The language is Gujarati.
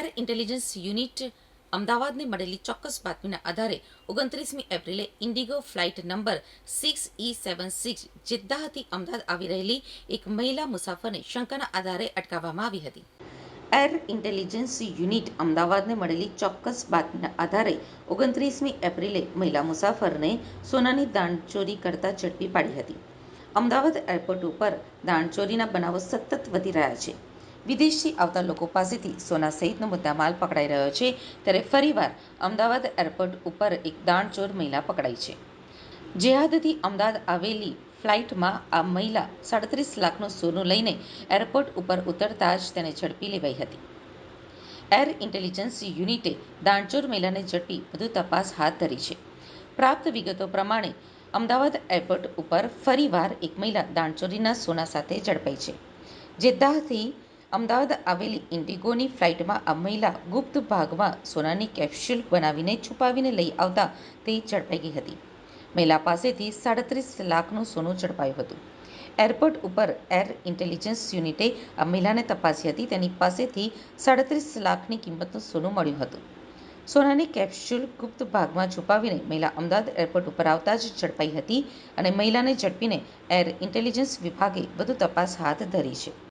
એર ઇન્ટેલિજન્સ યુનિટ અમદાવાદને મળેલી ચોક્કસ બાતમીના આધારે ઓગણત્રીસમી એપ્રિલે IndiGo flight number six E seven six જિદ્દાહથી Ahmedabad આવી રહેલી એક મહિલા મુસાફરને શંકાના આધારે અટકાવવામાં આવી હતી. એર ઇન્ટેલિજન્સ યુનિટ અમદાવાદને મળેલી ચોક્કસ બાતમીના આધારે ઓગણત્રીસમી એપ્રિલે મહિલા મુસાફરને સોનાની દાણચોરી કરતા ઝડપી પાડી હતી. અમદાવાદ એરપોર્ટ ઉપર દાણચોરીના બનાવો સતત વધી રહ્યા છે. વિદેશથી આવતા લોકો પાસેથી સોના સહિતનો મુદ્દામાલ પકડાઈ રહ્યો છે. ત્યારે ફરીવાર અમદાવાદ એરપોર્ટ ઉપર એક દાણચોર મહિલા પકડાઈ છે. જેહાદથી અમદાવાદ આવેલી ફ્લાઇટમાં આ મહિલા સાડત્રીસ લાખનું સોનું લઈને એરપોર્ટ ઉપર ઉતરતા જ તેને ઝડપી લેવાઈ હતી. એર ઇન્ટેલિજન્સ યુનિટે દાણચોર મહિલાને ઝડપી વધુ તપાસ હાથ ધરી છે. પ્રાપ્ત વિગતો પ્રમાણે અમદાવાદ એરપોર્ટ ઉપર ફરીવાર એક મહિલા દાણચોરીના સોના સાથે ઝડપાઈ છે. જેદ્દાહથી અમદાવાદ આવેલી ઇન્ડિગોની ફ્લાઇટમાં આ મહિલા ગુપ્ત ભાગમાં સોનાની કેપ્સ્યુલ બનાવીને છુપાવીને લઈ આવતા તે ઝડપાઈ ગઈ હતી. મહિલા પાસેથી સાડત્રીસ લાખનું સોનું ઝડપાયું હતું. એરપોર્ટ ઉપર એર ઇન્ટેલિજન્સ યુનિટે આ મહિલાને તપાસી હતી. તેની પાસેથી સાડત્રીસ લાખની કિંમતનું સોનું મળ્યું હતું. સોનાની કેપ્સ્યુલ ગુપ્ત ભાગમાં છુપાવીને મહિલા અમદાવાદ એરપોર્ટ ઉપર આવતા જ ઝડપાઈ હતી અને મહિલાને ઝડપીને એર ઇન્ટેલિજન્સ વિભાગે વધુ તપાસ હાથ ધરી છે.